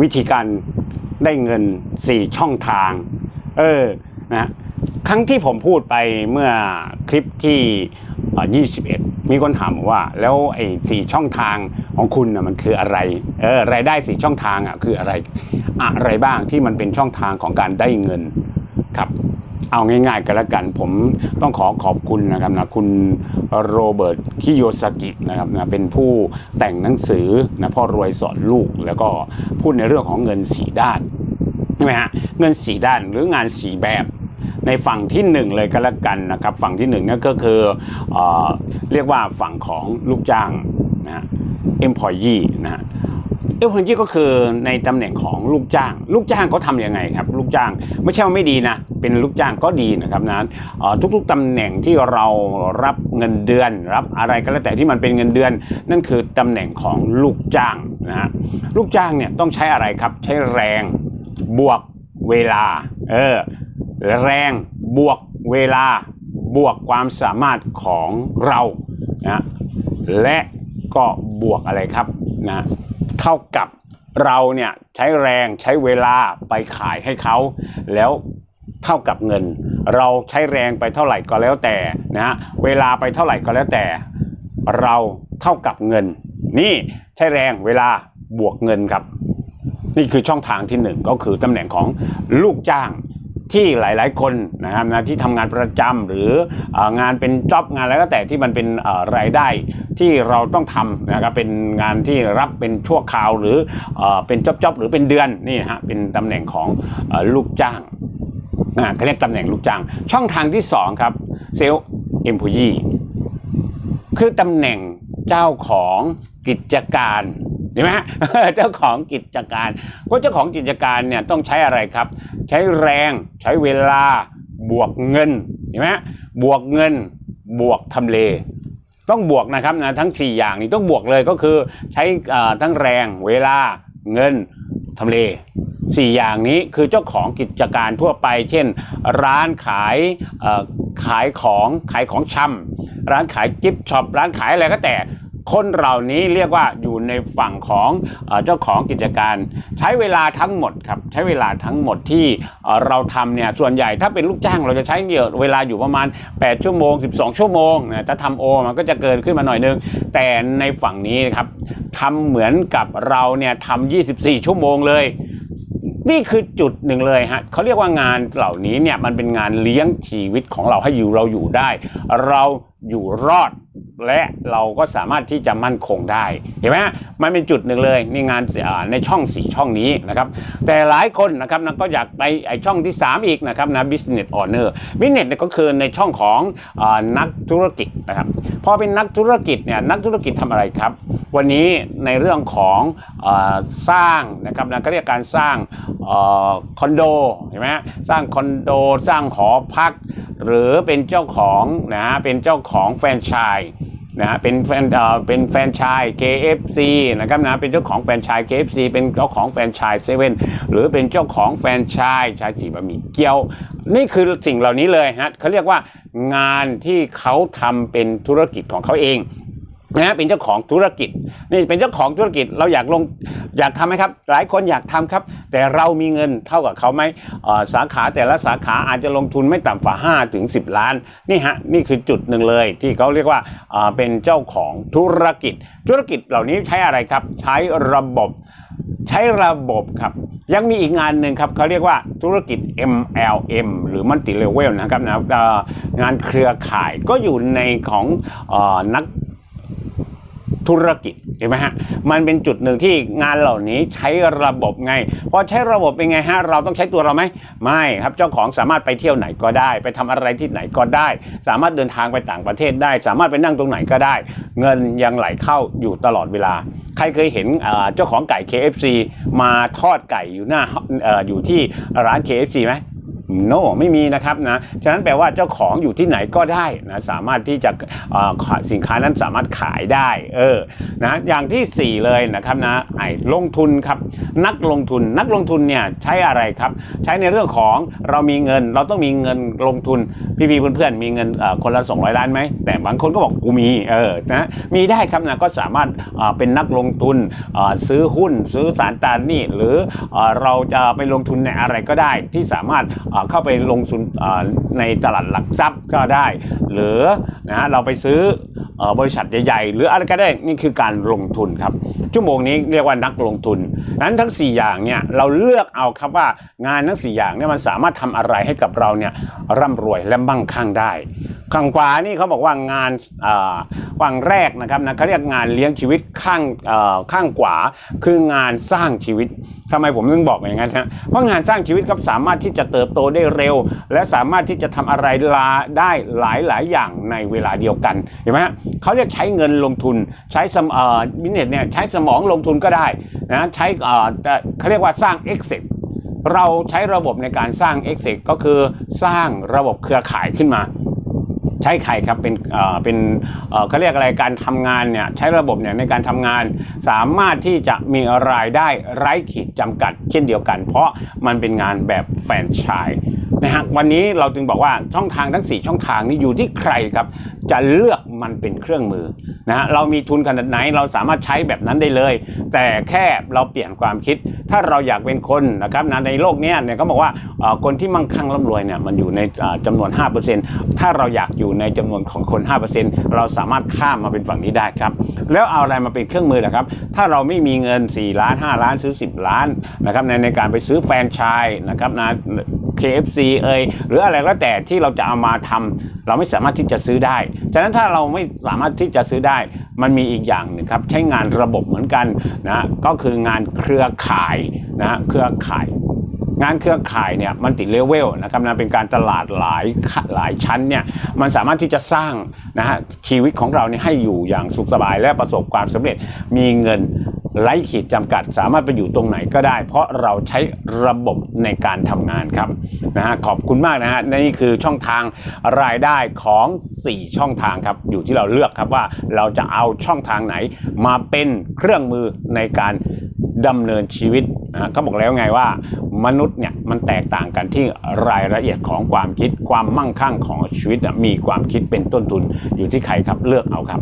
วิธีการได้เงิน 4 ช่องทาง เออนะครั้งที่ผมพูดไปเมื่อคลิปที่เอ่อ21 มีคนถามว่า แล้วไอ้สี่ช่องทางของคุณน่ะมันคืออะไร เออรายได้สี่ช่องทางอะคืออะไร อะไรบ้างที่มันเป็นช่องทางของการได้เงินครับ เอาง่ายๆกันล้วกัน ผมต้องขอขอบคุณนะครับนะคุณโรเบิร์ตคิโยสกินะครับนะเป็นผู้แต่งหนังสือนะพ่อรวยสอนลูก แล้วก็พูดในเรื่องของเงินสีด้านใช่ไหมฮะเงินสีด้านหรืองานสีแบบในฝั่งที่หนึ่งเลยก็แล้วกันนะครับ ฝั่งที่หนึ่งนั่นก็คือเอเรียกว่าฝั่งของลูกจ้างนะฮะ employee นะฮะเอลพันยี่ก็คือในตำแหน่งของลูกจ้าง ลูกจ้างเขาทำยังไงครับ ลูกจ้างไม่ใช่ว่าไม่ดีนะ เป็นลูกจ้างก็ดีนะครับนะทุกๆตำแหน่งที่เรารับเงินเดือน รับอะไรก็แล้วแต่ที่มันเป็นเงินเดือน นั่นคือตำแหน่งของลูกจ้างนะฮะลูกจ้างเนี่ยต้องใช้อะไรครับ ใช้แรงบวกเวลาเออแรงบวกเวลาบวกความสามารถของเรานะและก็บวกอะไรครับนะเท่ากับเราเนี่ยใช้แรงใช้เวลาไปขายให้เขา แล้ว เท่ากับเงิน เราใช้แรงไปเท่าไหร่ก็แล้วแต่นะฮะเวลาไปเท่าไหร่ก็แล้วแต่ เราเท่ากับเงิน นี่ใช้แรงเวลาบวกเงินครับ นี่คือช่องทางที่หนึ่งก็คือตำแหน่งของลูกจ้างที่หลาย ๆ คนนะครับนะที่ทำงานประจำหรือองานเป็นจ็อบงานอะไรก็แต่ที่มันเป็นรายได้ที่เราต้องทำนะครับเป็นงานที่รับเป็นชั่วคราวหรือเป็นจ็อบจ็อบหรือเป็นเดือนนี่นะฮะเป็นตำแหน่งของลูกจ้าง อ่าเขาเรียกตำแหน่งลูกจ้าง ช่องทางที่สองครับเซลล์เอ็มพยีคือตำแหน่งเจ้าของกิจการเห็นไหมฮะเจ้าของกิจการก็เจ้าของกิจการเนี่ยต้องใช้อะไรครับ ใช้แรงใช้เวลาบวกเงินเห็นไหมบวกเงินบวกทำเล ต้องบวกนะครับนะทั้ง 4 อย่างนี้ต้องบวกเลยก็คือใช้ทั้งแรงเวลาเงินทำเล 4 อย่างนี้คือเจ้าของกิจการทั่วไป เช่น ร้านขายขายของขายของชำร้านขายกิฟต์ช็อปร้านขายอะไรก็แต่คนเหล่านี้เรียกว่าอยู่ในฝั่งของเจ้าของกิจการ ใช้เวลาทั้งหมดครับใช้เวลาทั้งหมดที่เราทำเนี่ยส่วนใหญ่ถ้าเป็นลูกจ้างเราจะใช้เยอะเวลาอยู่ประมาณ 8 ชั่วโมง 12 ชั่วโมงนะถ้าทำโอมันก็จะเกินขึ้นมาหน่อยนึง แต่ในฝั่งนี้นะครับทำเหมือนกับเราเนี่ยทำ24 ชั่วโมงเลย นี่คือจุดหนึ่งเลยฮะเขาเรียกว่างานเหล่านี้เนี่ยมันเป็นงานเลี้ยงชีวิตของเราให้อยู่เราอยู่ได้ เราอยู่รอดและเราก็สามารถที่จะมั่นคงได้ เห็นไหมมันเป็นจุดหนึ่งเลยนี่งานในช่องสีช่องนี้นะครับ แต่หลายคนนะครับนะก็อยากไปไอช่องที่ 3 อีกนะครับนะ business owner business เนี่ยก็คือในช่องของอนักธุรกิจนะครับพอเป็นนักธุรกิจเนี่ยนักธุรกิจทำอะไรครับ วันนี้ในเรื่องของอสร้างนะครับนะก็เรียกการสร้างอคอนโดเห็นไหมสร้างคอนโดสร้างหอพัก หรือเป็นเจ้าของนะฮะเป็นเจ้าของแฟรนไชส์นะฮะเป็นแฟนเป็นแฟนชส์ KFC นะครับนะเป็นเจ้าของแฟนชส์ KFC เป็นเจ้าของแฟนชส์เซเว่นหรือเป็นเจ้าของแฟนชส์ชายสีบะหมี่เกี๊ยว นี่คือสิ่งเหล่านี้เลยฮะเขาเรียกว่างานที่เขาทำเป็นธุรกิจของเขาเอง นะฮะเป็นเจ้าของธุรกิจนี่เป็นเจ้าของธุรกิจเราอยากลงอยากทำไหมครับ หลายคนอยากทำครับ แต่เรามีเงินเท่ากับเขาไหมเอ่อสาขาแต่ละสาขาอาจจะลงทุนไม่ต่ำกว่า5ถึง10 ล้านนี่ฮะนี่คือจุดหนึ่งเลย ที่เขาเรียกว่าเอ่อเป็นเจ้าของธุรกิจ ธุรกิจเหล่านี้ใช้อะไรครับ ใช้ระบบใช้ระบบครับ ยังมีอีกงานหนึ่งครับเขาเรียกว่าธุรกิจ MLM หรือ Multi Level นะครับนะเอ่องานเครือข่ายก็อยู่ในของเออนัก ธุรกิจเห็นไหมฮะมันเป็นจุดหนึ่งที่งานเหล่านี้ใช้ระบบไงพอใช้ระบบเป็นไงฮะเราต้องใช้ตัวเราไหมไม่ครับเจ้าของสามารถไปเที่ยวไหนก็ได้ ไปทำอะไรที่ไหนก็ได้ สามารถเดินทางไปต่างประเทศได้ สามารถไปนั่งตรงไหนก็ได้ เงินยังไหลเข้าอยู่ตลอดเวลา ใครเคยเห็นเจ้าของไก่ KFC มาทอดไก่อยู่หน้าออยู่ที่ร้าน KFC ไหม โนไม่มีนะครับนะฉะนั้นแปลว่าเจ้าของอยู่ที่ไหนก็ได้นะสามารถที่จะสินค้านั้นสามารถขายได้เออนะอย่างที่สี่เลยนะครับนะไอ้ลงทุนครับนักลงทุนนักลงทุนเนี่ยใช้อะไรครับ ใช้ในเรื่องของเรามีเงิน เราต้องมีเงินลงทุนพี่ๆเพื่อนๆมีเงินคนละ 200 ล้านไหมแต่บางคนก็บอกกูมีเออนะมีได้ครับนะก็สามารถเเป็นนักลงทุนซื้อหุ้น ซื้อสารตาหนี้หรือเอเราจะไปลงทุนในอะไรก็ได้ที่สามารถเข้าไปลงทุนเอ่อในตลาดหลักทรัพย์ก็ได้ หรือนะฮะเราไปซื้ออบริษัทใหญ่ๆ หรืออะไรก็ได้นี่คือการลงทุนครับ ชั่วโมงนี้เรียกว่านักลงทุนนั้นทั้ง 4 อย่างเนี่ยเราเลือกเอาครับว่างานทั้ง 4 อย่างเนี่ยมันสามารถทำอะไรให้กับเราเนี่ยร่ำรวยและมั่งคั่งได้ข้างขวานี่เขาบอกว่างานอ่างแรกนะครับนะเขาเรียกงานเลี้ยงชีวิตข้างข้างขวาคืองานสร้างชีวิต ทำไมผมถึงบอกอย่างนั้นฮะเพราะงานสร้างชีวิตครับสามารถที่จะเติบโตได้เร็ว และสามารถที่จะทำอะไรลาได้หลายหลายอย่างในเวลาเดียวกันเห็นไหมฮะเขาจะใช้เงินลงทุนใช้สมเอ่อบิเนสเนี่ยใช้สมองลงทุนก็ได้นะใช้เอ่อเขาเรียกว่าสร้าง exit เราใช้ระบบในการสร้าง exit ก็คือสร้างระบบเครือข่ายขึ้นมา ใช้ไข่ครับเป็นเป็นเขาเรียกอะไรการทำงานเนี่ยใช้ระบบเนี่ยในการทำงานสามารถที่จะมีรายได้ไร้ขีดจำกัดเช่นเดียวกัน เพราะมันเป็นงานแบบแฟรนไชส์ นะฮะวันนี้เราจึงบอกว่าช่องทางทั้ง 4 ช่องทางนี้อยู่ที่ใครครับ จะเลือกมันเป็นเครื่องมือนะฮะเรามีทุนขนาดไหนเราสามารถใช้แบบนั้นได้เลย แต่แค่เราเปลี่ยนความคิด ถ้าเราอยากเป็นคนนะครับนะในโลกนี้เนี่ยเขาบอกว่าคนที่มั่งคั่งร่ำรวยเนี่ยมันอยู่ในเอ่อจำนวน 5%ถ้าเราอยากอยู่ในจำนวนของคน 5%เราสามารถข้ามมาเป็นฝั่งนี้ได้ครับ แล้วเอาอะไรมาเป็นเครื่องมือล่ะครับ ถ้าเราไม่มีเงิน 4 ล้าน 5 ล้านซื้อ 10 ล้านนะครับในในการไปซื้อแฟรนไชส์นะครับนะ KFC เอยหรืออะไรก็แต่ที่เราจะเอามาทำเราไม่สามารถที่จะซื้อได้ ฉะนั้นถ้าเราไม่สามารถที่จะซื้อได้ มันมีอีกอย่างหนึ่งครับ ใช้งานระบบเหมือนกันนะก็คืองานเครือข่ายนะเครือข่ายงานเครือข่ายเนี่ยมันติดเลเวลนะครับนะเป็นการตลาดหลายหลายชั้นเนี่ยมันสามารถที่จะสร้างนะฮะชีวิตของเราเนี่ยให้อยู่อย่างสุขสบายและประสบความสำเร็จมีเงิน ไร้ขีดจำกัด สามารถไปอยู่ตรงไหนก็ได้ เพราะเราใช้ระบบในการทำงานครับนะฮะขอบคุณมากนะฮะนี่คือช่องทางรายได้ของ 4 ช่องทางครับอยู่ที่เราเลือกครับว่าเราจะเอาช่องทางไหนมาเป็นเครื่องมือในการดำเนินชีวิตนะเขาบอกแล้วไงว่ามนุษย์เนี่ยมันแตกต่างกันที่รายละเอียดของความคิดความมั่งคั่งของชีวิตมีความคิดเป็นต้นทุนอยู่ที่ใครครับเลือกเอาครับ